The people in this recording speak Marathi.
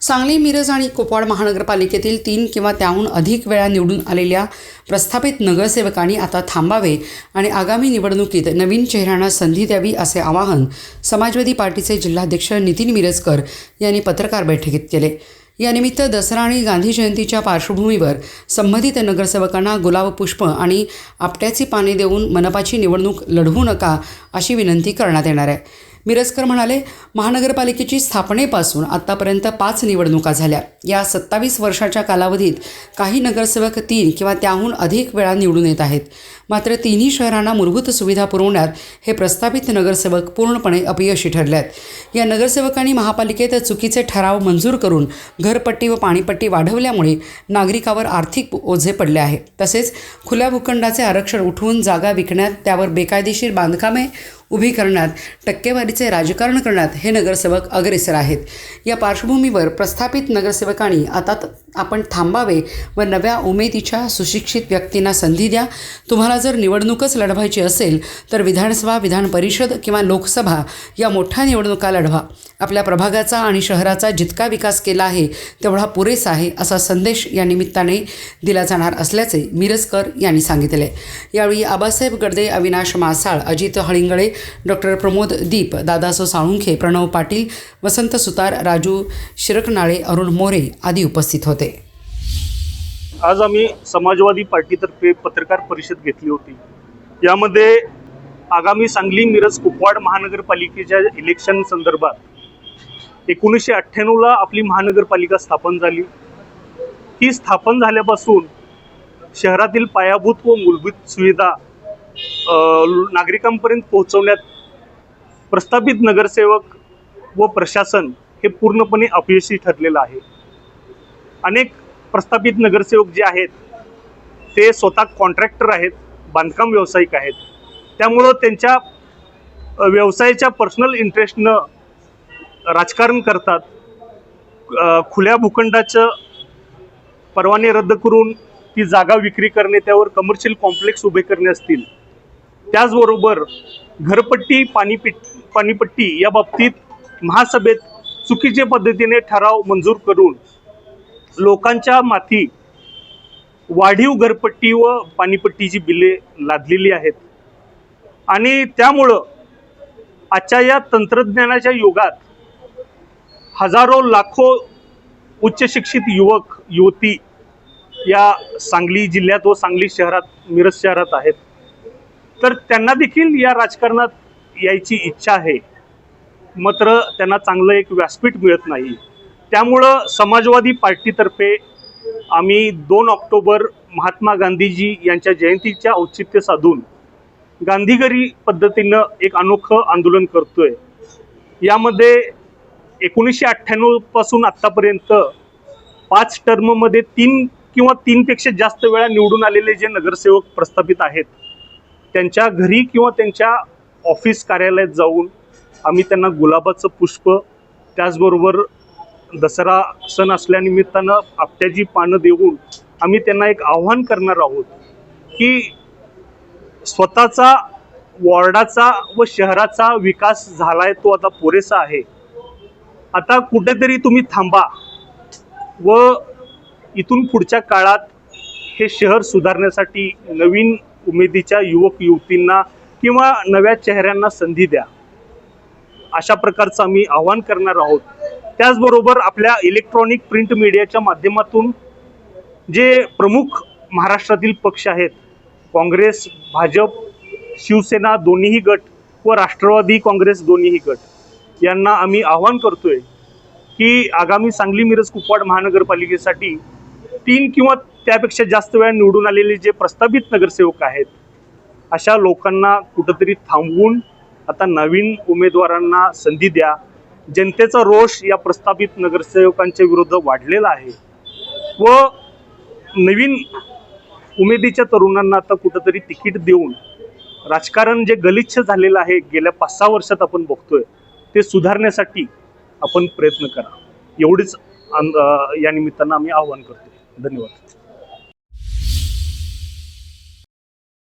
सांगली मिरज आणि कुपवाड महानगरपालिकेतील तीन किंवा त्याहून अधिक वेळा निवडून आलेल्या प्रस्थापित नगरसेवकांनी आता थांबावे आणि आगामी निवडणुकीत नवीन चेहऱ्यांना संधी द्यावी असे आवाहन समाजवादी पार्टीचे जिल्हाध्यक्ष नितीन मिरजकर यांनी पत्रकार बैठकीत केले. यानिमित्त दसरा आणि गांधी जयंतीच्या पार्श्वभूमीवर संबंधित नगरसेवकांना गुलाब पुष्प आणि आपट्याची पाने देऊन मनपाची निवडणूक लढवू नका अशी विनंती करण्यात येणार आहे. मिरजकर म्हणाले महानगरपालिकेची स्थापनेपासून आत्तापर्यंत पाच निवडणुका झाल्या. या सत्तावीस वर्षाच्या कालावधीत काही नगरसेवक तीन किंवा त्याहून अधिक वेळा निवडून येत आहेत. मात्र तिन्ही शहरांना मूलभूत सुविधा पुरवण्यात हे प्रस्थापित नगरसेवक पूर्णपणे अपयशी ठरले आहेत या नगरसेवकांनी महापालिकेत चुकीचे ठराव मंजूर करून घरपट्टी व पाणीपट्टी वाढवल्यामुळे नागरिकावर आर्थिक ओझे पडले आहे तसेच खुल्या भूखंडाचे आरक्षण उठवून जागा विकण्यात त्यावर बेकायदेशीर बांधकामे उभी करण्यात टक्केवारीचे राजकारण करण्यात हे नगरसेवक अग्रेसर आहेत. या पार्श्वभूमीवर प्रस्थापित नगरसेवकांनी आता त- आपण थांबावे व नव्या उमेदीच्या सुशिक्षित व्यक्तींना संधी द्या. तुम्हाला जर निवडणूकच लढवायची असेल तर विधानसभा विधान परिषद किंवा लोकसभा या मोठ्या निवडणुका लढवा. आपल्या प्रभागाचा आणि शहराचा जितका विकास केला आहे तेवढा पुरेसा आहे असा संदेश या निमित्ताने दिला जाणार असल्याचे मिरजकर यांनी सांगितले. यावेळी आबासाहेब गडदे अविनाश मासाळ अजित हळिंगळे डॉक्टर प्रमोद दीप दादासो साळुंखे प्रणव पाटील वसंत सुतार राजू शिरकनाळे अरुण मोरे आदी उपस्थित होते. आज आम्ही समाजवादी पार्टीतर्फे पत्रकार परिषद घेतली होती. यामध्ये आगामी सांगली मिरज कुपवाड महानगरपालिकेच्या इलेक्शन संदर्भात एकोणीसशे अठ्ठ्याण्णवला आपली महानगरपालिका स्थापन झाली. ही स्थापन झाल्यापासून शहरातील पायाभूत व मूलभूत सुविधा नागरिकांपर्यंत पोहोचवण्यात प्रस्थापित नगरसेवक व प्रशासन हे पूर्णपणे अपयशी ठरलेलं आहे. अनेक प्रस्थापित नगरसेवक जे आहेत ते स्वतः कॉन्ट्रॅक्टर आहेत बांधकाम व्यावसायिक आहेत. त्यामुळं त्यांच्या व्यवसायाच्या पर्सनल इंटरेस्टनं राजकारण करतात. खुल्या भूखंडाचं परवाने रद्द करून ती जागा विक्री करणे त्यावर कमर्शियल कॉम्प्लेक्स उभे करणे असतील. त्याचबरोबर घरपट्टी पाणीपिट पाणीपट्टी या बाबतीत महासभेत चुकीच्या पद्धतीने ठराव मंजूर करून लोकांच्या माथी वाढीव घरपट्टी व पाणीपट्टीची बिले लादलेली आहेत. आणि त्यामुळं आजच्या या तंत्रज्ञानाच्या युगात हजारो लाखो उच्चशिक्षित युवक युवती या सांगली जिल्ह्यात व सांगली शहरात मिरज शहरात आहेत. तर त्यांना देखील या राजकारणात यायची इच्छा आहे. मात्र त्यांना चांगलं एक व्यासपीठ मिळत नाही. त्यामुळं समाजवादी पार्टीतर्फे आम्ही दोन ऑक्टोबर महात्मा गांधीजी यांच्या जयंतीच्या औचित्य साधून गांधीगरी पद्धतीनं एक अनोखं आंदोलन करतोय. यामध्ये एकोणीसशे अठ्ठ्याण्णवपासून आत्तापर्यंत पाच टर्ममध्ये तीन किंवा तीनपेक्षा जास्त वेळा निवडून आलेले जे नगरसेवक प्रस्थापित आहेत त्यांच्या घरी किंवा त्यांच्या ऑफिस कार्यालयात जाऊन आम्ही त्यांना गुलाबाचं पुष्प त्याचबरोबर दसरा सण असल्यानिमित्तानं आपट्याची पानं देऊन आम्ही त्यांना एक आव्हान करणार आहोत की स्वतःचा वॉर्डाचा व शहराचा विकास झालाय तो आता पुरेसा आहे. आता कुठेतरी तुम्ही थांबा व इथून पुढच्या काळात हे शहर सुधारण्यासाठी नवीन उमेदीच्या युवक युवतींना किंवा नव्या चेहऱ्यांना संधी द्या. अशा प्रकारचं आम्ही आव्हान करणार आहोत. त्याचबरोबर आपल्या इलेक्ट्रॉनिक प्रिंट मीडियाच्या माध्यमातून जे प्रमुख महाराष्ट्रातील पक्ष आहेत काँग्रेस भाजप शिवसेना दोन्हीही गट व राष्ट्रवादी काँग्रेस दोन्हीही गट यांना आम्ही आव्हान करतोय की आगामी सांगली मिरज कुपवाड महानगरपालिकेसाठी तीन किंवा त्यापेक्षा जास्त वेळा निवडून आलेले जे प्रस्तावित नगरसेवक आहेत अशा लोकांना कुठंतरी थांबवून आता नवीन उमेदवारांना संधी द्या जनतेचा रोष या प्रस्थापित नगरसेवकांच्या विरुद्ध वाढलेला आहे. व नवीन उमेदीच्या तरुणांना आता कुठंतरी तिकीट देऊन राजकारण जे गलिच्छ झालेलं आहे गेल्या पाच सहा वर्षात आपण बघतोय ते सुधारण्यासाठी आपण प्रयत्न करा. एवढीच या निमित्तानं आम्ही आवाहन करतो धन्यवाद.